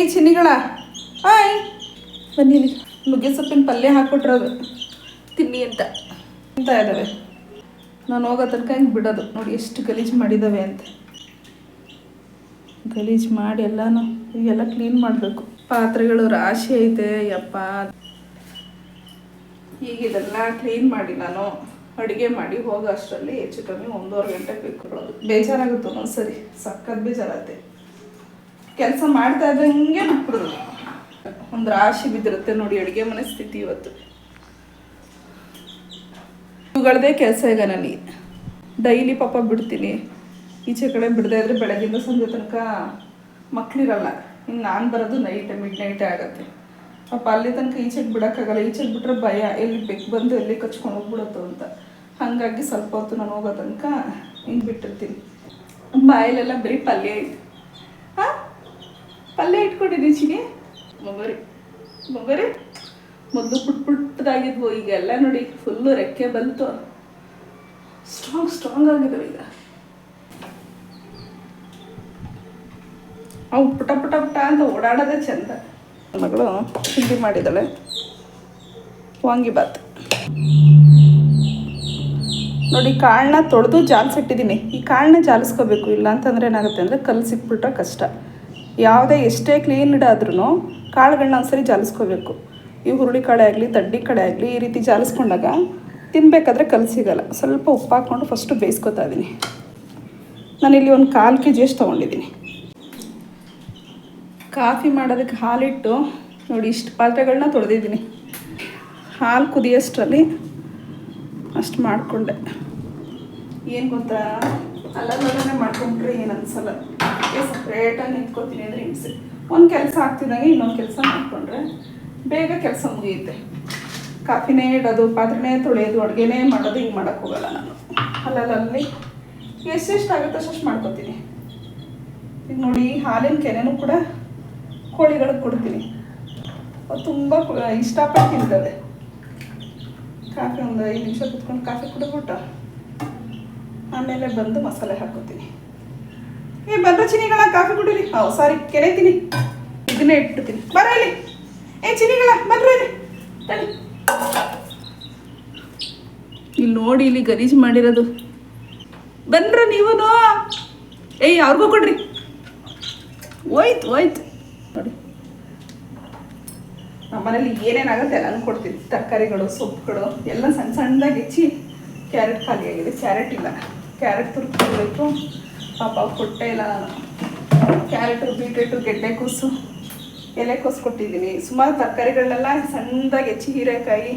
ಏಯ್ ಚಿನ್ನಿಗಳ. ಆಯ್. ಬನ್ನಿ ನುಗ್ಗೆ ಸೊಪ್ಪಿನ ಪಲ್ಯ ಹಾಕ್ಬಿಟ್ರದು ತಿನ್ನಿ ಅಂತ. ಅಂತ ಇದ್ದಾವೆ ನಾನು ಹೋಗೋ ತನಕ ಹಿಂಗೆ ಬಿಡೋದು? ನೋಡಿ ಎಷ್ಟು ಗಲೀಜು ಮಾಡಿದ್ದಾವೆ ಅಂತ. ಗಲೀಜು ಮಾಡಿ ಎಲ್ಲಾನು ಈಗೆಲ್ಲ ಕ್ಲೀನ್ ಮಾಡಬೇಕು. ಪಾತ್ರೆಗಳು ರಾಶಿ ಐತೆ ಯಪ್ಪ. ಈಗ ಇದೆಲ್ಲ ಕ್ಲೀನ್ ಮಾಡಿ ನಾನು ಅಡುಗೆ ಮಾಡಿ ಹೋಗೋ ಅಷ್ಟರಲ್ಲಿ ಹೆಚ್ಚು ಕಮ್ಮಿ ಒಂದೂವರೆ ಗಂಟೆ ಬೇಕು ಬೇಜಾರಾಗುತ್ತೆ ಒಂದೊಂದ್ಸರಿ ಸಖತ್ ಬೇಜಾರತ್ತೆ ಕೆಲಸ ಮಾಡ್ತಾ ಇದ್ದಂಗೆ ಬಿಟ್ಬಿಡೋದು. ಒಂದು ರಾಶಿ ಬಿದ್ದಿರುತ್ತೆ ನೋಡಿ, ಅಡುಗೆ ಮನಸ್ಥಿತಿ ಇವತ್ತು. ಇವುಗಳದೇ ಕೆಲಸ ಈಗ ನನಗೆ ಡೈಲಿ ಪಾಪ ಬಿಡ್ತೀನಿ. ಈಚೆ ಕಡೆ ಬಿಡದೇ ಇದ್ರೆ ಬೆಳಗಿಂದ ಸಂಜೆ ತನಕ ಮಕ್ಕಳಿರಲ್ಲ ಇನ್ನು ನಾನು ಬರೋದು ನೈಟ್ ಮಿಡ್ ನೈಟೇ ಆಗುತ್ತೆ. ಪಾಪ ಅಲ್ಲಿ ತನಕ ಈಚೆಗೆ ಬಿಡೋಕ್ಕಾಗಲ್ಲ. ಈಚೆಗೆ ಬಿಟ್ರೆ ಭಯ. ಎಲ್ಲಿ ಬೆಕ್ ಬಂದು ಎಲ್ಲಿ ಕಚ್ಕೊಂಡು ಹೋಗ್ಬಿಡುತ್ತೋ ಅಂತ. ಹಾಗಾಗಿ ಸ್ವಲ್ಪ ಹೊತ್ತು ನಾನು ಹೋಗೋ ತನಕ ಹಿಂಗೆ ಬಿಟ್ಟಿರ್ತೀನಿ. ಬಾಯಲ್ಲೆಲ್ಲ ಬರೀ ಪಲ್ಯ ಐತೆ. ಪಲ್ಯ ಇಟ್ಕೊಂಡಿದ್ದೀನಿ ಚಿನಿ ಮೊಗರಿ ಮೊಗರಿ ಮೊದಲು ಪುಟ್ ಪುಟ್ಟದಾಗಿದ್ವು ಈಗ ಎಲ್ಲ ನೋಡಿ ಫುಲ್ಲು ರೆಕ್ಕೆ ಬಂತು. ಸ್ಟ್ರಾಂಗ್ ಸ್ಟ್ರಾಂಗ್ ಆಗಿದ್ದಾವೆ ಈಗ. ಅವು ಪುಟ ಪುಟ ಪುಟ ಅಂತ ಓಡಾಡೋದೇ ಚಂದ. ಮಗಳು ತಿಂಡಿ ಮಾಡಿದ್ದಾಳೆ. ವಾಂಗಿಬಾತ್ ನೋಡಿ, ಕಾಳನ್ನ ತೊಳೆದು ಜಾಲಿಸಿಟ್ಟಿದ್ದೀನಿ ಈ ಕಾಳನ್ನ ಜಾಲಿಸ್ಕೋಬೇಕು, ಇಲ್ಲ ಅಂತಂದ್ರೆ ಏನಾಗುತ್ತೆ ಅಂದರೆ ಕಲ್ಲು ಸಿಕ್ಬಿಟ್ರೆ ಕಷ್ಟ. ಯಾವುದೇ ಎಷ್ಟೇ ಕ್ಲೀನ್ ಇಡಾದ್ರೂ ಕಾಳುಗಳನ್ನ ಒಂದ್ಸರಿ ಜಾಲಿಸ್ಕೋಬೇಕು. ಈ ಹುರುಳಿ ಕಾಳೆ ಆಗಲಿ ತಡ್ಡಿ ಕಡೆ ಆಗಲಿ ಈ ರೀತಿ ಜಾಲಿಸ್ಕೊಂಡಾಗ ತಿನ್ನಬೇಕಾದ್ರೆ ಕಲಸಿಗಲ್ಲ ಸಿಗಲ್ಲ. ಸ್ವಲ್ಪ ಉಪ್ಪು ಹಾಕ್ಕೊಂಡು ಫಸ್ಟು ಬೇಯಿಸ್ಕೊತಾ ಇದ್ದೀನಿ ನಾನಿಲ್ಲಿ ಒಂದು ಕಾಲು ಕೆ ಜಿ ಎಷ್ಟು ತೊಗೊಂಡಿದ್ದೀನಿ ಕಾಫಿ ಮಾಡೋದಕ್ಕೆ ಹಾಲಿಟ್ಟು ನೋಡಿ ಇಷ್ಟು ಪಾತ್ರೆಗಳನ್ನ ತೊಳೆದಿದ್ದೀನಿ ಹಾಲು ಕುದಿಯೋಷ್ಟರಲ್ಲಿ ಅಷ್ಟು ಮಾಡಿಕೊಂಡೆ. ಏನು ಗೊತ್ತಾ? ಅಲ್ಲ ಮಾಡ್ಕೊಂಡ್ರೆ ಏನು ಅನ್ಸಲ್ಲ ಸಪ್ರೇಟಾಗಿ ನಿಂತ್ಕೊತೀನಿ ಅಂದರೆ ಹಿಂಸೆ. ಒಂದು ಕೆಲಸ ಆಗ್ತಿದ್ದಂಗೆ ಇನ್ನೊಂದು ಕೆಲಸ ಮಾಡಿಕೊಂಡ್ರೆ ಬೇಗ ಕೆಲಸ ಮುಗಿಯುತ್ತೆ. ಕಾಫಿನೇ ಇಡೋದು, ಪಾತ್ರೆನೇ ತೊಳೆಯೋದು, ಅಡುಗೆನೇ ಮಾಡೋದು, ಹಿಂಗೆ ಮಾಡೋಕ್ಕೆ ಹೋಗಲ್ಲ ನಾನು. ಅಲ್ಲಲ್ಲಿ ಎಷ್ಟೆಷ್ಟು ಆಗುತ್ತೆ ಅಷ್ಟು ಮಾಡ್ಕೊತೀನಿ. ಈಗ ನೋಡಿ, ಹಾಲಿನ ಕೆನೆನೂ ಕೂಡ ಕೋಳಿಗಳಿಗೆ ಕೊಡ್ತೀನಿ. ಅದು ತುಂಬ ಇಷ್ಟಪಟ್ಟು ತಿಂತದೆ. ಕಾಫಿ ಒಂದು ಐದು ನಿಮಿಷ ಕುತ್ಕೊಂಡು ಕಾಫಿ ಕುಡಿದ್ಬಿಟ್ಟು ಆಮೇಲೆ ಬಂದು ಮಸಾಲೆ ಹಾಕೋತೀನಿ ಏ ಬಂದ್ರ ಚಿನಿಗಳ ಕಾಫಿ ಕುಡೀರಿ ಹೌ, ಸಾರಿ ಕೆರೆತೀನಿ ಇದನ್ನೇ ಇಟ್ಬಿಡ್ತೀನಿ ಬರ ಇಲ್ಲಿ. ಏ, ಚಿನಿಗಳ, ಬಂದ್ರೆ ಇಲ್ಲಿ. ನೋಡಿ, ಇಲ್ಲಿ ಗಲೀಜು ಮಾಡಿರೋದು. ಬಂದ್ರ ನೀವು ಏಯ್, ಅವ್ರಿಗೂ ಕೊಡ್ರಿ. ಹೋಯ್ತು ಹೋಯ್ತು. ನೋಡಿ. ನಮ್ಮನೇಲಿ ಏನೇನಾಗುತ್ತೆ ಎಲ್ಲನೂ ಕೊಡ್ತೀನಿ. ತರಕಾರಿಗಳು, ಸೊಪ್ಪುಗಳು, ಎಲ್ಲ ಸಣ್ಣ ಸಣ್ಣದಾಗಿ ಹೆಚ್ಚಿ, ಕ್ಯಾರೆಟ್ ಖಾಲಿ ಆಗಿದೆ ಕ್ಯಾರೆಟ್ ಇಲ್ಲ. ಕ್ಯಾರೆಟ್ ತುರ್ಕೊಳ್ಬೇಕು ಪಾಪ ಕೊಟ್ಟೆ ಇಲ್ಲ ನಾನು ಕ್ಯಾರೆಟು, ಬೀಟ್ರೂಟು ಗೆಡ್ಡೆಕೋಸು ಎಲೆಕೋಸು ಕೊಟ್ಟಿದ್ದೀನಿ ಸುಮಾರು ತರಕಾರಿಗಳನ್ನೆಲ್ಲ ಸಣ್ಣದಾಗಿ ಹೆಚ್ಚಿ ಹೀರೆಕಾಯಿ,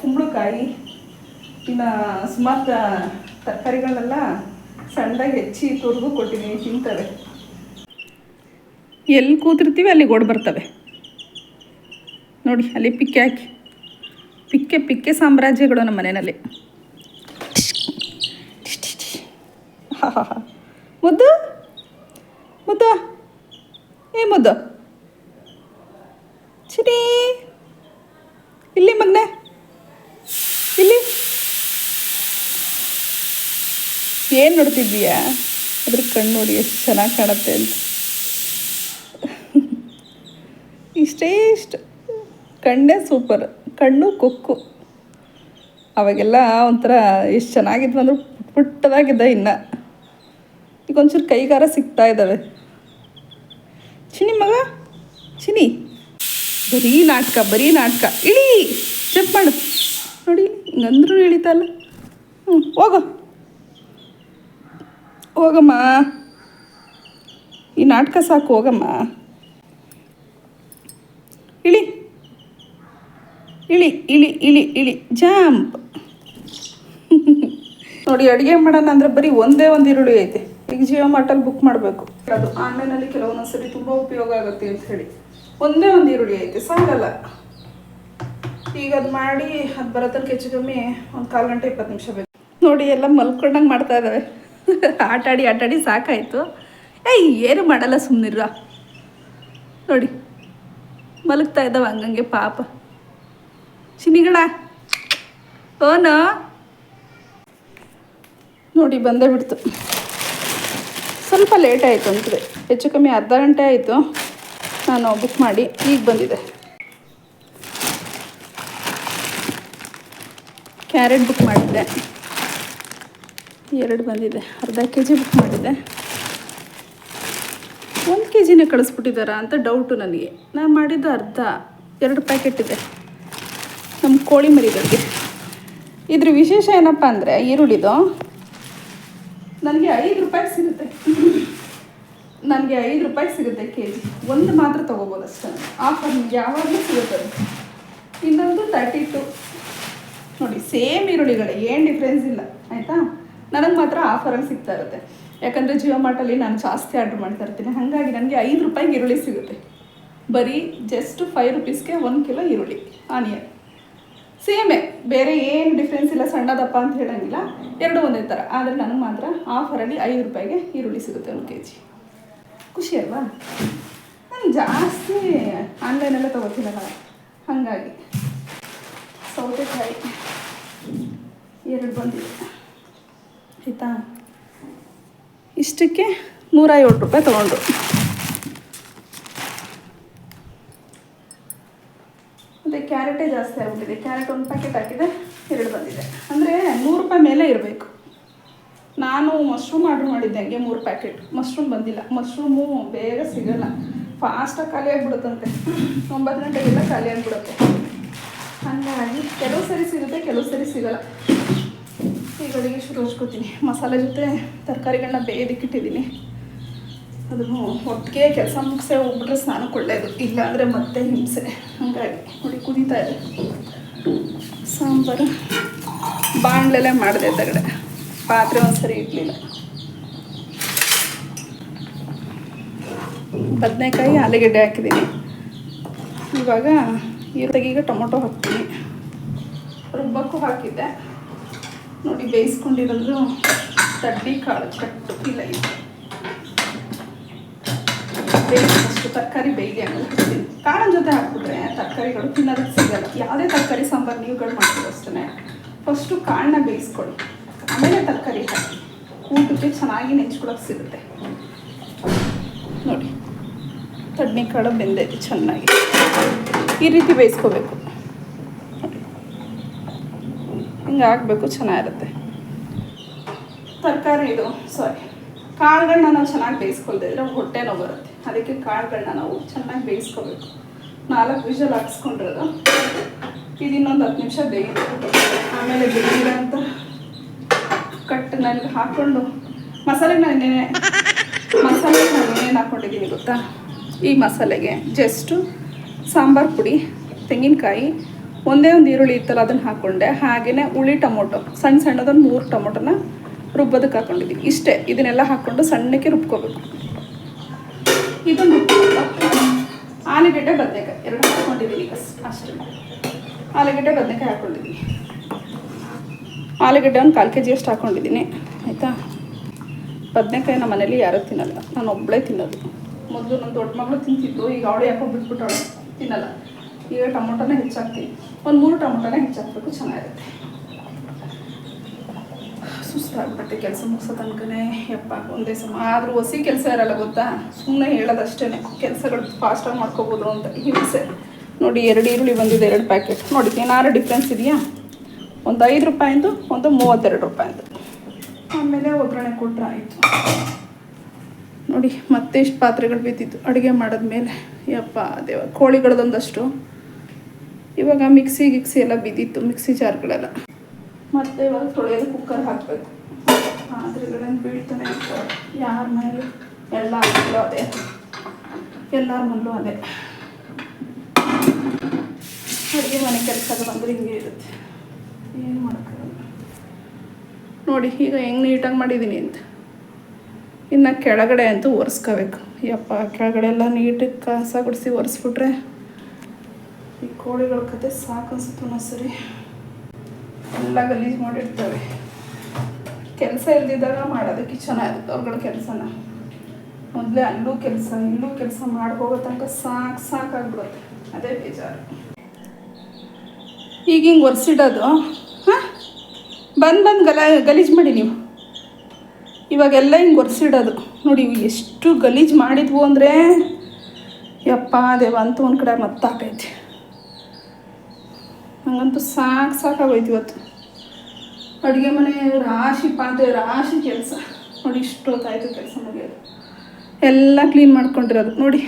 ಕುಂಬಳಕಾಯಿ, ಇನ್ನು ಸುಮಾರು ತರಕಾರಿಗಳನ್ನೆಲ್ಲ ಸಣ್ಣದಾಗಿ ಹೆಚ್ಚಿ ತುರಿದು ಕೊಟ್ಟಿದ್ದೀನಿ, ತಿಂತವೆ. ಎಲ್ಲಿ ಕೂತಿರ್ತೀವಿ ಅಲ್ಲಿ ಓಡ್ ಬರ್ತವೆ. ನೋಡಿ, ಅಲ್ಲಿ ಪಿಕ್ಕೆ ಹಾಕಿ. ಪಿಕ್ಕೆ ಪಿಕ್ಕೆ ಸಾಮ್ರಾಜ್ಯಗಳು ನಮ್ಮ ಮನೆಯಲ್ಲಿ. ಮುದ್ದು? ಮುದ್ದು? ಏ ಮುದ್ದು? ಚಿರಿ ಇಲ್ಲಿ ಮಗ್ನೆ. ಇಲ್ಲಿ. ಏನು ನೋಡ್ತಿದ್ದೀಯಾ? ಅದ್ರ ಕಣ್ಣು ನೋಡಿ ಎಷ್ಟು ಚೆನ್ನಾಗಿ ಕಾಣುತ್ತೆ ಅಂತ. ಇಷ್ಟೇ ಇಷ್ಟು. ಕಣ್ಣೇ ಸೂಪರ್. ಕಣ್ಣು ಕೊಕ್ಕು. ಅವಾಗೆಲ್ಲ ಒಂಥರ ಎಷ್ಟು ಚೆನ್ನಾಗಿದ್ವು ಅಂದ್ರೆ ಪುಟ್ ಪುಟ್ಟದಾಗಿದ್ದ ಇನ್ನು. ಈಗ ಒಂಚೂರು ಕೈಗಾರ ಸಿಗ್ತಾ ಇದ್ದಾವೆ. ಚಿನಿ ಮಗ ಚಿನಿ ಬರೀ ನಾಟಕ ಬರೀ ನಾಟಕ. ಇಳಿ, ಜಂಪ್ ಮಾಡು. ನೋಡಿ, ಹಿಂಗಂದ್ರೂ ಇಳಿತಲ್ಲ ಹ್ಞೂ ಹೋಗೋ. ಹೋಗಮ್ಮ. ಈ ನಾಟಕ ಸಾಕು, ಹೋಗಮ್ಮ. ಇಳಿ. ಇಳಿ ಇಳಿ ಇಳಿ ಇಳಿ. ಜಾಂಪ್. ನೋಡಿ, ಅಡುಗೆ ಮಾಡೋಣ ಅಂದರೆ ಬರೀ ಒಂದೇ ಒಂದು ಈರುಳ್ಳಿ ಐತೆ. ಈಗ ಜಿಯೋ ಮಾರ್ಟಲ್ಲಿ ಬುಕ್ ಮಾಡಬೇಕು. ಅದು ಆನ್ಲೈನಲ್ಲಿ ಕೆಲವೊಂದೊಂದ್ಸರಿ ತುಂಬ ಉಪಯೋಗ ಆಗುತ್ತೆ ಅಂತ ಹೇಳಿ. ಒಂದೇ ಒಂದು ಈರುಳ್ಳಿ ಐತೆ ಸಾಕಲ್ಲ ಈಗ ಅದು ಮಾಡಿ ಅದು ಬರೋ ಹೆಚ್ಚು ಕಮ್ಮಿ ಒಂದು ಕಾಲು ಗಂಟೆ ಇಪ್ಪತ್ತು ನಿಮಿಷ ಬೇಕು. ನೋಡಿ ಎಲ್ಲ ಮಲ್ಕೊಂಡಂಗೆ ಮಾಡ್ತಾ ಇದ್ದಾವೆ ಆಟಾಡಿ ಆಟಾಡಿ ಸಾಕಾಯಿತು. ಏಯ್, ಏನು ಮಾಡಲ್ಲ ಸುಮ್ಮನಿರ ನೋಡಿ, ಮಲಗ್ತಾ ಇದ್ದಾವೆ ಹಂಗಂಗೆ ಪಾಪ. ಚಿನಿಗಳ ಓನ? ನೋಡಿ, ಬಂದೇ ಬಿಡ್ತು. ಸ್ವಲ್ಪ ಲೇಟ್ ಆಯಿತು ಹೆಚ್ಚು ಕಮ್ಮಿ ಅರ್ಧ ಗಂಟೆ ಆಯಿತು. ನಾನು ಬುಕ್ ಮಾಡಿ, ಈಗ ಬಂದಿದೆ. ಕ್ಯಾರೆಟ್ ಬುಕ್ ಮಾಡಿದ್ದೆ. ಎರಡು ಬಂದಿದೆ. ಅರ್ಧ ಕೆ ಜಿ ಬುಕ್ ಮಾಡಿದ್ದೆ. ಒಂದು ಕೆ ಜಿನೇ ಕಳಿಸ್ಬಿಟ್ಟಿದ್ದಾರಾ ಅಂತ ಡೌಟು ನನಗೆ. ನಾನು ಮಾಡಿದ್ದು ಅರ್ಧ. ಎರಡು ಪ್ಯಾಕೆಟ್ ಇದೆ. ನಮ್ಮ ಕೋಳಿ ಮರಿಗಳಿಗೆ. ಇದ್ರ ವಿಶೇಷ ಏನಪ್ಪ ಅಂದರೆ, ಈರುಳ್ಳಿದು ನನಗೆ ಐದು ರೂಪಾಯಿ ಸಿಗುತ್ತೆ. ನನಗೆ ಐದು ರೂಪಾಯಿ ಸಿಗುತ್ತೆ ಕೆ ಜಿ ಒಂದು ಮಾತ್ರ ತೊಗೋಬೋದು ಅಷ್ಟೇ. ಆಫರ್ ಯಾವಾಗಲೂ ಸಿಗುತ್ತೆ ಇನ್ನೊಂದು ತರ್ಟಿ ಟು ನೋಡಿ ಸೇಮ್ ಈರುಳ್ಳಿಗಳೇ, ಏನು ಡಿಫ್ರೆನ್ಸ್ ಇಲ್ಲ. ಆಯಿತಾ? ನನಗೆ ಮಾತ್ರ ಆಫರಲ್ಲಿ ಸಿಗ್ತಾ ಇರುತ್ತೆ. ಯಾಕಂದರೆ ಜಿಯೋ ಮಾರ್ಟಲ್ಲಿ ನಾನು ಜಾಸ್ತಿ ಆರ್ಡ್ರ್ ಮಾಡ್ತಾ ಇರ್ತೀನಿ. ಹಾಗಾಗಿ ನನಗೆ ಐದು ರೂಪಾಯಿಗೆ ಈರುಳ್ಳಿ ಸಿಗುತ್ತೆ. ಬರೀ ಜಸ್ಟ್ ಫೈವ್ ರುಪೀಸ್ಗೆ ಒಂದು ಕಿಲೋ ಈರುಳ್ಳಿ ಆನಿಯನ್ ಸೇಮೇ ಬೇರೆ ಏನು ಡಿಫ್ರೆನ್ಸ್ ಇಲ್ಲ, ಸಣ್ಣದಪ್ಪ ಅಂತ ಹೇಳಂಗಿಲ್ಲ. ಎರಡು ಒಂದೇ ಥರ ಆದರೆ ನನಗೆ ಮಾತ್ರ ಆಫರಲ್ಲಿ ಐದು ರೂಪಾಯಿಗೆ ಈರುಳ್ಳಿ ಸಿಗುತ್ತೆ ಒಂದು ಕೆ ಜಿ ಖುಷಿ ಅಲ್ವಾ? ನಾನು ಜಾಸ್ತಿ ಆನ್ಲೈನಲ್ಲೇ ತೊಗೋತೀನಲ್ಲ ಹಾಗಾಗಿ ಸೌತೆಕಾಯಿ ಎರಡು ಬಂದಿದೆ. ಆಯಿತಾ? ಇಷ್ಟಕ್ಕೆ ನೂರ ಏಳು ರೂಪಾಯಿ ತೊಗೊಂಡ್ರು ಮತ್ತು ಕ್ಯಾರೆಟೇ ಜಾಸ್ತಿ ಆಗಿಬಿಟ್ಟಿದೆ. ಕ್ಯಾರೆಟ್ ಒಂದು ಪ್ಯಾಕೆಟ್ ಹಾಕಿದೆ ಎರಡು ಬಂದಿದೆ. ಅಂದರೆ ನೂರು ರೂಪಾಯಿ ಮೇಲೆ ಇರಬೇಕು. ನಾನು ಮಶ್ರೂಮ್ ಆರ್ಡ್ರ್ ಮಾಡಿದ್ದೆ ಹಂಗೆ ಮೂರು ಪ್ಯಾಕೆಟ್ ಮಶ್ರೂಮ್ ಬಂದಿಲ್ಲ. ಮಶ್ರೂಮು ಬೇಗ ಸಿಗಲ್ಲ. ಫಾಸ್ಟಾಗಿ ಖಾಲಿ ಆಗಿಬಿಡುತ್ತಂತೆ. ಒಂಬತ್ತು ಗಂಟೆಗೆಲ್ಲ ಖಾಲಿ ಆಗಿಬಿಡುತ್ತೆ. ಹಾಗಾಗಿ ಕೆಲವು ಸರಿ ಸಿಗುತ್ತೆ, ಕೆಲವು ಸರಿ ಸಿಗಲ್ಲ. ಈಗ ಅಡುಗೆ ಶುರು ಹಚ್ಕೋತೀನಿ ಮಸಾಲೆ ಜೊತೆ ತರಕಾರಿಗಳನ್ನ ಬೇಯದಿಕ್ಕಿಟ್ಟಿದ್ದೀನಿ ಅದನ್ನು ಒಟ್ಟಿಗೆ ಕೆಲಸ ಮುಗಿಸೇ ಹೋಗ್ಬಿಟ್ರೆ ಸ್ನಾನಕ್ಕೆ ಒಳ್ಳೆಯದು ಇಲ್ಲಾಂದರೆ ಮತ್ತೆ ಹಿಂಸೆ. ಹಾಗಾಗಿ ನೋಡಿ ಕುದೀತಾ ಇದೆ ಸಾಂಬಾರು. ಬಾಣಲೆಲ್ಲೇ ಮಾಡಿದೆ ತಗಡೆ. ಪಾತ್ರೆ ಒಂದ್ಸರಿ ಇರಲಿಲ್ಲ ಬದನೆಕಾಯಿ, ಆಲೂಗಡ್ಡೆ ಹಾಕಿದ್ದೀನಿ. ಇವಾಗ ಈಗ ಟೊಮೊಟೊ ಹಾಕ್ತೀನಿ. ರುಬ್ಬಕ್ಕೂ ಹಾಕಿದ್ದೆ. ನೋಡಿ, ಬೇಯಿಸ್ಕೊಂಡಿರೋದು ತಡ್ಡಿ ಕಾಳು ಕಟ್ಟು ಇಲ್ಲ ಇದು. ಬೇಯಿಸಿದಷ್ಟು ತರಕಾರಿ ಬೇಯಿಗೆ ಹಾಕ್ತೀನಿ ಕಾಳಿನ ಜೊತೆ ಹಾಕ್ಬಿಟ್ರೆ ತರಕಾರಿಗಳು ತಿನ್ನೋದಕ್ಕೆ ಸಿಗಲ್ಲ. ಯಾವುದೇ ತರಕಾರಿ, ಸಾಂಬಾರು ನೀವುಗಳು ಮಾಡ್ತೀವಿ ಅಷ್ಟೇ ಫಸ್ಟು ಕಾಳನ್ನ ಬೇಯಿಸ್ಕೊಳ್ಳಿ. ಆಮೇಲೆ ತರಕಾರಿ ಹಾಕಿ. ಊಟಕ್ಕೆ ಚೆನ್ನಾಗಿ ನೆಂಚ್ಕೊಳಕ್ಕೆ ಸಿಗುತ್ತೆ. ನೋಡಿ. ತಡ್ನಿಕಾಳು ಬೆಂದೈತೆ ಚೆನ್ನಾಗಿ. ಈ ರೀತಿ ಬೇಯಿಸ್ಕೋಬೇಕು. ಹಿಂಗೆ ಹಾಕಬೇಕು ಚೆನ್ನಾಗಿರುತ್ತೆ. ತರಕಾರಿ ಇದು ಸಾರಿ ಕಾಳುಗಳನ್ನ ನಾವು ಚೆನ್ನಾಗಿ ಬೇಯಿಸ್ಕೊಳ್ದೆ ಇದ್ರೆ ಹೊಟ್ಟೆ ನೋವು ಬರುತ್ತೆ. ಅದಕ್ಕೆ ಕಾಳುಗಳನ್ನ ನಾವು ಚೆನ್ನಾಗಿ ಬೇಯಿಸ್ಕೋಬೇಕು. ನಾಲ್ಕು ವಿಷಲ್ ಹಾಕ್ಸ್ಕೊಂಡಿರೋದು. ಇದು ಇನ್ನೊಂದು ಹತ್ತು ನಿಮಿಷ ಬೇಯಿದೆ ಆಮೇಲೆ ಬೇಯಿರೋಂಥ ನನಗೆ ಹಾಕ್ಕೊಂಡು ಮಸಾಲೆ ನಾನು ಇನ್ನೇನೆ ಮಸಾಲೆ ನಾನು ಏನೇನು ಹಾಕ್ಕೊಂಡಿದ್ದೀನಿ ಗೊತ್ತಾ? ಈ ಮಸಾಲೆಗೆ ಜಸ್ಟು ಸಾಂಬಾರು ಪುಡಿ, ತೆಂಗಿನಕಾಯಿ, ಒಂದೇ ಒಂದು ಈರುಳ್ಳಿ ಇತ್ತಲ್ಲ ಅದನ್ನು ಹಾಕ್ಕೊಂಡೆ ಹಾಗೆಯೇ ಹುಳಿ ಟೊಮೊಟೊ ಸಣ್ಣ ಸಣ್ಣದೊಂದು ಮೂರು ಟೊಮೊಟೊನ ರುಬ್ಬೋದಕ್ಕೆ ಹಾಕೊಂಡಿದ್ದೀವಿ ಇಷ್ಟೇ, ಇದನ್ನೆಲ್ಲ ಹಾಕ್ಕೊಂಡು ಸಣ್ಣಕ್ಕೆ ರುಬ್ಕೋಬೇಕು. ಇದೊಂದು ಆಲೂಗೆಡ್ಡೆ ಬದನೆಕಾಯಿ. ಎರಡು ಹಾಕ್ಕೊಂಡಿದ್ದೀನಿ ಈಗ ಅಷ್ಟೇ. ಆಲೂಗೆಡ್ಡೆ ಬದನೆಕಾಯಿ ಹಾಕ್ಕೊಂಡಿದ್ದೀನಿ ಆಲೂಗಡ್ಡೆ ಒಂದು ಕಾಲು ಕೆ ಜಿ ಅಷ್ಟು ಹಾಕ್ಕೊಂಡಿದ್ದೀನಿ ಆಯಿತಾ? ಬದನೆಕಾಯಿ ನಮ್ಮ ಮನೇಲಿ ಯಾರೂ ತಿನ್ನಲ್ಲ. ನಾನು ಒಬ್ಬಳೇ ತಿನ್ನೋದು. ಮೊದಲು ನನ್ನ ದೊಡ್ಡ ಮಗಳು ತಿಂತಿದ್ದು ಈಗ ಅವಳು ಯಾಕೋ ಬಿಟ್ಬಿಟ್ಟು ತಿನ್ನಲ್ಲ. ಈಗ ಟೊಮೊಟೊನೇ ಹೆಚ್ಚಾಕ್ತೀನಿ ಒಂದು ಮೂರು ಟೊಮೊಟೊನೇ ಹೆಚ್ಚಾಕ್ಬೇಕು, ಚೆನ್ನಾಗಿರುತ್ತೆ. ಸುಸ್ತಾಗ್ಬಿಟ್ಟೆ ಕೆಲಸ ಮುಗಿಸೋ ತನಕನೇ ಯಪ್ಪ, ಒಂದೇ ಸಮ ಆದರೂ ಹೊಸಿ ಕೆಲಸ ಇರಲ್ಲ ಗೊತ್ತಾ? ಸುಮ್ಮನೆ ಹೇಳೋದಷ್ಟೇ ಕೆಲಸಗಳು ಫಾಸ್ಟಾಗಿ ಮಾಡ್ಕೋಬೋದು ಅಂತ ಹಿಂಸೆ ನೋಡಿ, ಎರಡು ಈರುಳ್ಳಿ ಬಂದಿದೆ, ಎರಡು ಪ್ಯಾಕೆಟ್ ನೋಡಿ ಏನಾರು ಡಿಫ್ರೆನ್ಸ್ ಇದೆಯಾ? ಒಂದು ಐದು ರೂಪಾಯಿಂದು, ಒಂದು ಮೂವತ್ತೆರಡು ರೂಪಾಯಿಂದು. ಆಮೇಲೆ ಒಗ್ಗರಣೆ ಕೊಟ್ಟರೆ ಆಯಿತು. ನೋಡಿ ಮತ್ತೆ ಇಷ್ಟು ಪಾತ್ರೆಗಳು ಬಿದ್ದಿತ್ತು ಅಡುಗೆ ಮಾಡಿದ್ಮೇಲೆ. ಯಪ್ಪ ದೇವ, ಕೋಳಿಗಳದೊಂದಷ್ಟು. ಇವಾಗ ಮಿಕ್ಸಿ ಗಿಕ್ಸಿ ಎಲ್ಲ ಬಿದ್ದಿತ್ತು, ಮಿಕ್ಸಿ ಜಾರ್ಗಳೆಲ್ಲ. ಮತ್ತೆ ಇವಾಗ ತೊಳೆಯೋದು ಕುಕ್ಕರ್ ಹಾಕಬೇಕು. ಪಾತ್ರೆಗಳೇನು ಬೀಳ್ತಾನೆ ಯಾರ ಮನೇಲಿ ಎಲ್ಲ ಮನೇಲೂ ಅದೇ. ಎಲ್ಲರ ಮನೇಲೂ ಅದೇ. ಅಡುಗೆ ಮನೆ ಕೆಲಸಗಳು ಅಂದ್ರೆ ಹಿಂಗೆ ಇರುತ್ತೆ. ಏನು ಮಾಡೋಕ್ಕಾಗಲ್ಲ ನೋಡಿ, ಈಗ ಹೆಂಗೆ ನೀಟಾಗಿ ಮಾಡಿದ್ದೀನಿ ಅಂತ. ಇನ್ನು ಕೆಳಗಡೆ ಅಂತೂ ಒರೆಸ್ಕೋಬೇಕು. ಯಪ್ಪ ಕೆಳಗಡೆ ಎಲ್ಲ ನೀಟಾಗಿ ಕಸ ಗುಡಿಸಿ ಒರೆಸ್ಬಿಟ್ರೆ ಈ ಕೋಳಿಗಳ ಕತೆ ಸಾಕು ಸರಿ ಎಲ್ಲ ಗಲೀಜು ಮಾಡಿರ್ತವೆ ಕೆಲಸ ಇಲ್ದಿದ್ದಾಗ ಮಾಡೋದಕ್ಕೆ ಚೆನ್ನಾಗಿರುತ್ತೆ ಅವ್ರಗಳ ಕೆಲಸನ. ಮೊದಲೇ ಅಲ್ಲೂ ಕೆಲಸ, ಇಲ್ಲೂ ಕೆಲಸ ಮಾಡಿ ಹೋಗೋ ತನಕ ಸಾಕು ಸಾಕಾಗ್ಬಿಡುತ್ತೆ ಅದೇ ಬೇಜಾರು. ಈಗ ಹಿಂಗೆ ಒರೆಸಿಡೋದು, ಹಾಂ? ಬಂದು ಬಂದು ಗಲ, ಗಲೀಜು ಮಾಡಿ ನೀವು. ಇವಾಗೆಲ್ಲ ಹಿಂಗೆ ಒರೆಸಿಡೋದು. ನೋಡಿ ಎಷ್ಟು ಗಲೀಜು ಮಾಡಿದ್ವು ಅಂದರೆ, ಯಪ್ಪ ದೇವ, ಅಂತ ಒಂದು ಕಡೆ ಮತ್ತಾಕೈತಿ ಹಂಗಂತೂ ಸಾಕು ಸಾಕಾಗೋಯ್ತು ಇವತ್ತು. ಅಡುಗೆ ಮನೆ ರಾಶಿ ಪಾತ್ರೆ ರಾಶಿ ಕೆಲಸ. ನೋಡಿ ಇಷ್ಟು ಹೊತ್ತಾಯ್ತು ಕೆಲಸ ಮುಗಿಯೋದು. ಎಲ್ಲ ಕ್ಲೀನ್ ಮಾಡ್ಕೊಂಡಿರೋದು. ನೋಡಿ.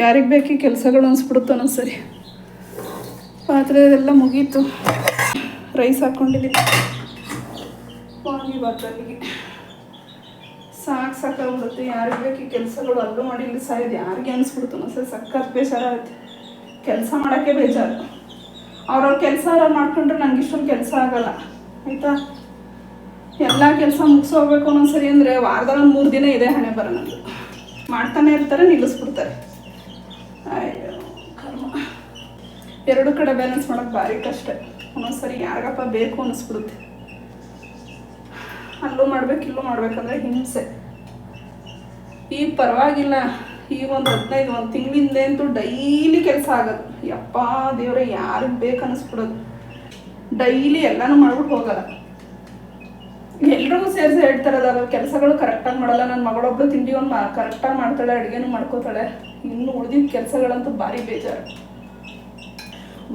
ಯಾರಿಗೆ ಬೇಕಿ ಕೆಲಸಗಳು ಅನ್ಸ್ಬಿಡುತ್ತೋ ಒಂದೊಂದ್ಸರಿ ಪಾತ್ರೆ ಎಲ್ಲ ಮುಗೀತು. ರೈಸ್ ಹಾಕ್ಕೊಂಡಿದ್ದೀನಿ ವಾಂಗಿ ಅಲ್ಲಿಗೆ. ಸಾಕು ಸಾಕಾಗ್ಬಿಡುತ್ತೆ. ಯಾರಿಗೆ ಬೇಕು ಕೆಲಸಗಳು ಅಲ್ಲೂ ಮಾಡಿ ಇಲ್ಲಿ ಸಾಯೋದು ಯಾರಿಗೆ ಅನಿಸ್ಬಿಡ್ತು ಸರಿ ಸಖತ್ ಬೇಜಾರಾಗುತ್ತೆ. ಕೆಲಸ ಮಾಡೋಕ್ಕೆ ಬೇಜಾರು. ಅವ್ರವ್ರ ಕೆಲಸ ಮಾಡ್ಕೊಂಡ್ರೆ ನಂಗೆ ಇಷ್ಟೊಂದು ಕೆಲಸ ಆಗಲ್ಲ, ಆಯಿತಾ? ಎಲ್ಲ ಕೆಲಸ ಮುಗಿಸೋಗ್ಬೇಕು ಒಂದೊಂದ್ಸರಿ ಅಂದರೆ ವಾರದಲ್ಲಿ ಒಂದು ಮೂರು ದಿನ ಇದೆ ಹಣೆ ಬರ ನನಗೆ ಮಾಡ್ತಾನೆ ಇರ್ತಾರೆ, ನಿಲ್ಲಿಸ್ಬಿಡ್ತಾರೆ. ಅಯ್ಯೋ, ಕರ್ಮ. ಎರಡು ಕಡೆ ಬ್ಯಾಲೆನ್ಸ್ ಮಾಡೋಕ್ಕೆ ಭಾರಿ ಕಷ್ಟ. ಒಂದೊಂದ್ಸರಿ ಯಾರಿಗಪ್ಪ ಬೇಕು ಅನಿಸ್ಬಿಡುತ್ತೆ. ಅಲ್ಲೂ ಮಾಡ್ಬೇಕು, ಇಲ್ಲೂ ಮಾಡ್ಬೇಕಂದ್ರೆ ಹಿಂಸೆ. ಈಗ ಪರವಾಗಿಲ್ಲ. ಈಗ ಒಂದು ಹದಿನೈದು, ಒಂದು ತಿಂಗಳಿಂದ ಅಂತೂ ಡೈಲಿ ಕೆಲಸ ಆಗೋದು. ಯಪ್ಪ ದೇವ್ರೆ, ಯಾರಿಗೆ ಬೇಕು ಅನ್ನಿಸ್ಬಿಡೋದು ಡೈಲಿ ಎಲ್ಲನೂ ಮಾಡ್ಬಿಟ್ಟು ಹೋಗಲ್ಲ. ಎಲ್ರಿಗೂ ಸೇರಿಸಿ ಹೇಳ್ತಾರೆ ಅದು ಕೆಲಸಗಳು ಕರೆಕ್ಟಾಗಿ ಮಾಡಲ್ಲ. ನನ್ನ ಮಗಳೊಬ್ಳು ತಿಂಡಿ ಒಂದು ಮಾ ಕರೆಕ್ಟಾಗಿ ಮಾಡ್ತಾಳೆ, ಅಡುಗೆನೂ ಮಾಡ್ಕೋತಾಳೆ. ಇನ್ನು ಉಳಿದಿದ್ದ ಕೆಲಸಗಳಂತೂ ಭಾರಿ ಬೇಜಾರು.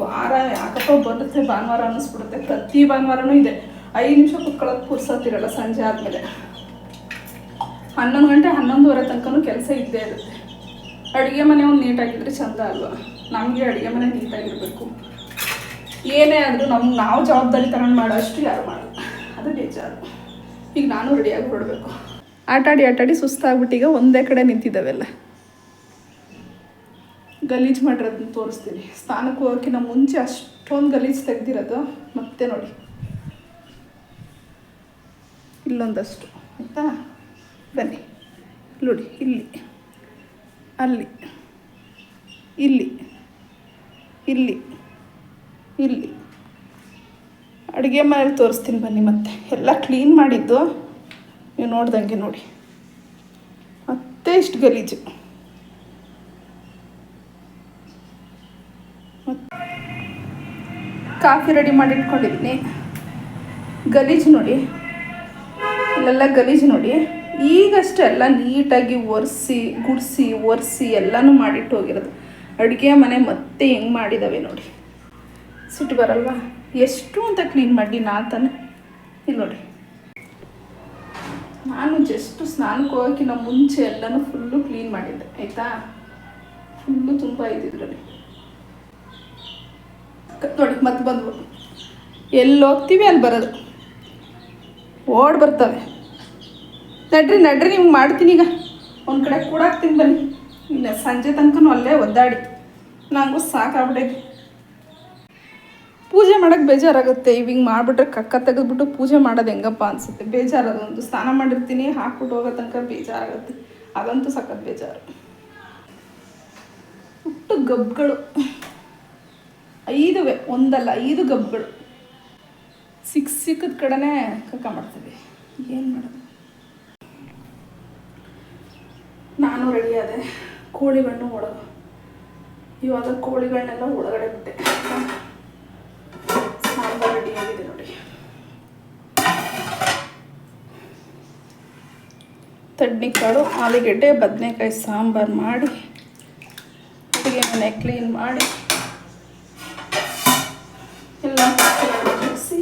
ವಾರ ಯಾಕಪ್ಪ ಬರುತ್ತೆ ಭಾನುವಾರ ಅನ್ನಿಸ್ಬಿಡುತ್ತೆ ಪ್ರತಿ ಭಾನುವಾರನೂ ಇದೆ. ಐದು ನಿಮಿಷ ಕುತ್ಕೊಳ್ಳೋದು ಪುರ್ಸತ್ತಿರಲ್ಲ ಸಂಜೆ ಆದಮೇಲೆ. ಹನ್ನೊಂದು ಗಂಟೆ ಹನ್ನೊಂದುವರೆ ತನಕನೂ ಕೆಲಸ ಇದ್ದೇ ಇರುತ್ತೆ. ಅಡುಗೆ ಮನೆ ಒಂದು ನೀಟಾಗಿದ್ರೆ ಚಂದ ಅಲ್ವಾ? ನಮಗೆ ಅಡುಗೆ ಮನೆ ನೀಟಾಗಿರಬೇಕು. ಏನೇ ಆದರೂ ನಮ್ಗೆ ನಾವು ಜವಾಬ್ದಾರಿ ತಗೊಂಡು ಮಾಡೋ ಅಷ್ಟು ಯಾರು ಮಾಡಲ್ಲ. ಅದು ಬೇಜಾರು. ಈಗ ನಾನು ರೆಡಿಯಾಗಿ ಹೊರಡಬೇಕು. ಆಟಾಡಿ ಆಟಾಡಿ ಸುಸ್ತಾಗ್ಬಿಟ್ಟು ಈಗ ಒಂದೇ ಕಡೆ ನಿಂತಿದ್ದಾವೆಲ್ಲ. ಗಲೀಜು ಮಾಡಿರೋದನ್ನ ತೋರಿಸ್ತೀನಿ. ಸ್ನಾನಕ್ಕೆ ಹೋಗೋಕ್ಕಿಂತ ಮುಂಚೆ ಅಷ್ಟೊಂದು ಗಲೀಜು ತೆಗ್ದಿರೋದು ಮತ್ತೆ ನೋಡಿ. ಇಲ್ಲೊಂದಷ್ಟು. ಆಯಿತಾ? ಬನ್ನಿ. ನೋಡಿ, ಇಲ್ಲಿ. ಅಲ್ಲಿ. ಇಲ್ಲಿ. ಇಲ್ಲಿ. ಇಲ್ಲಿ. ಅಡುಗೆ ಮನೇಲಿ ತೋರಿಸ್ತೀನಿ ಬನ್ನಿ ಮತ್ತೆ. ಎಲ್ಲ ಕ್ಲೀನ್ ಮಾಡಿದ್ದು. ನೀವು ನೋಡ್ದಂಗೆ ನೋಡಿ. ಮತ್ತೆ ಇಷ್ಟು ಗಲೀಜು. ಕಾಫಿ ರೆಡಿ ಮಾಡಿ ಇಟ್ಕೊಂಡಿದ್ದೀನಿ ಗಲೀಜು ನೋಡಿ. ಇಲ್ಲೆಲ್ಲ ಗಲೀಜು ನೋಡಿ. ಈಗಷ್ಟೇ ಎಲ್ಲ ನೀಟಾಗಿ ಒರೆಸಿ, ಗುಡಿಸಿ, ಒರೆಸಿ ಎಲ್ಲನೂ ಮಾಡಿಟ್ಟು ಹೋಗಿರೋದು. ಅಡುಗೆ ಮನೆ ಮತ್ತೆ ಹೆಂಗೆ ಮಾಡಿದ್ದಾವೆ ನೋಡಿ. ಸಿಟ್ಟು ಬರಲ್ವಾ? ಎಷ್ಟು ಅಂತ ಕ್ಲೀನ್ ಮಾಡಿ ನಾ ತಾನೆ. ಇಲ್ಲಿ ನೋಡಿ. ನಾನು ಜಸ್ಟ್ ಸ್ನಾನಕ್ಕೆ ಹೋಗೋಕ್ಕಿಂತ ಮುಂಚೆ ಎಲ್ಲನೂ ಫುಲ್ಲು ಕ್ಲೀನ್ ಮಾಡಿದ್ದೆ, ಆಯಿತಾ? ಫುಲ್ಲು ತುಂಬ ಇದ್ದಿದ್ರಲ್ಲಿ ನೋಡಿ ಮತ್ತೆ ಬಂದ್ವು ಎಲ್ಲಿ ಹೋಗ್ತೀವಿ ಅಲ್ಲಿ ಬರೋದು. ಓಡ್ ಬರ್ತವೆ. ನಡ್ರಿ ನಡ್ರಿ, ನಿಮ್ಗೆ ಮಾಡ್ತೀನಿ ಈಗ. ಒಂದು ಕಡೆ ಕೂಡಾಕ್ತೀನಿ ಬನ್ನಿ. ಇಲ್ಲ ಸಂಜೆ ತನಕನೂ ಅಲ್ಲೇ ಒದ್ದಾಡಿ. ನನಗೂ ಸಾಕಾಗ್ಬಿಟ್ಟೈತಿ ಪೂಜೆ ಮಾಡೋಕ್ಕೆ ಬೇಜಾರಾಗುತ್ತೆ. ಇವ್ ಹಿಂಗೆ ಮಾಡಿಬಿಟ್ರೆ ಕಕ್ಕ ತೆಗೆದ್ಬಿಟ್ಟು ಪೂಜೆ ಮಾಡೋದು ಹೆಂಗಪ್ಪ ಅನಿಸುತ್ತೆ. ಬೇಜಾರು ಅದೊಂದು ಸ್ನಾನ ಮಾಡಿರ್ತೀನಿ, ಹಾಕ್ಬಿಟ್ಟು ಹೋಗೋ ತನಕ ಬೇಜಾರಾಗುತ್ತೆ. ಅದಂತೂ ಸಖತ್ ಬೇಜಾರು. ಹುಟ್ಟು ಗಬ್ಗಳು. ಐದುವೆ, ಒಂದಲ್ಲ, ಐದು ಗಬ್ಗಳು. ಸಿಕ್ಕ ಸಿಕ್ಕದ ಕಡೆನೇ ಕಕ್ಕ ಮಾಡ್ತೀವಿ ಏನು ಮಾಡೋದು? ನಾನು ರೆಡಿ ಆದೆ. ಕೋಳಿಗಳನ್ನು ಒಳಗ. ಇವಾಗ ಕೋಳಿಗಳನ್ನೆಲ್ಲ ಒಳಗಡೆ ಬಿಟ್ಟೆ. ಸಾಂಬಾರ್ ರೆಡಿ ಆಗಿದೆ ನೋಡಿ. ತಡ್ನಿಕಾಳು ಆಲೂಗೆಡ್ಡೆ, ಬದನೆಕಾಯಿ ಸಾಂಬಾರು ಮಾಡಿ ಅಡುಗೆ ಮನೆ ಕ್ಲೀನ್ ಮಾಡಿ ಎಲ್ಲ ಮುಗಿಸಿ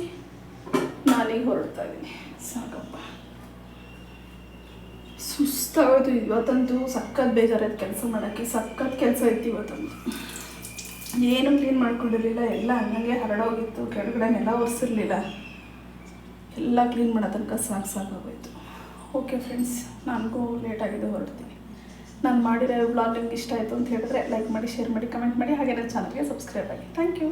ನಾನೀಗ ಹೊರಡ್ತಾ ಇದ್ದೀನಿ ಸಾಕಪ್ಪ ಸುಸ್ತಾಗೋಯ್ತು ಇವತ್ತಂತೂ ಸಕ್ಕತ್ ಬೇಜಾರಾಯ್ತು ಕೆಲಸ ಮಾಡೋಕ್ಕೆ. ಸಕ್ಕತ್ ಕೆಲಸ ಇತ್ತು ಇವತ್ತಂತೂ. ಏನು ಕ್ಲೀನ್ ಮಾಡ್ಕೊಂಡಿರಲಿಲ್ಲ. ಎಲ್ಲ ಹಂಗಂಗೆ ಹರಡೋಗಿತ್ತು. ಕೆಳಗಡೆ ನೆಲ ಒರೆಸಿರ್ಲಿಲ್ಲ. ಎಲ್ಲ ಕ್ಲೀನ್ ಮಾಡೋ ತನಕ ಸಾಕು ಸಾಕಾಗೋಯ್ತು. ಓಕೆ ಫ್ರೆಂಡ್ಸ್ ನನಗೂ ಲೇಟಾಗಿದೆ ಹೊರಡ್ತೀನಿ. ನಾನು ಮಾಡಿರೋ ವ್ಲಾಗ್ ನಿಮ್ಗೆ ಇಷ್ಟ ಆಯಿತು ಅಂತ ಹೇಳಿದ್ರೆ ಲೈಕ್ ಮಾಡಿ ಶೇರ್ ಮಾಡಿ ಕಮೆಂಟ್ ಮಾಡಿ. ಹಾಗೆ ನನ್ನ ಚಾನಲ್ಗೆ ಸಬ್ಸ್ಕ್ರೈಬ್ ಆಗಿ. Thank you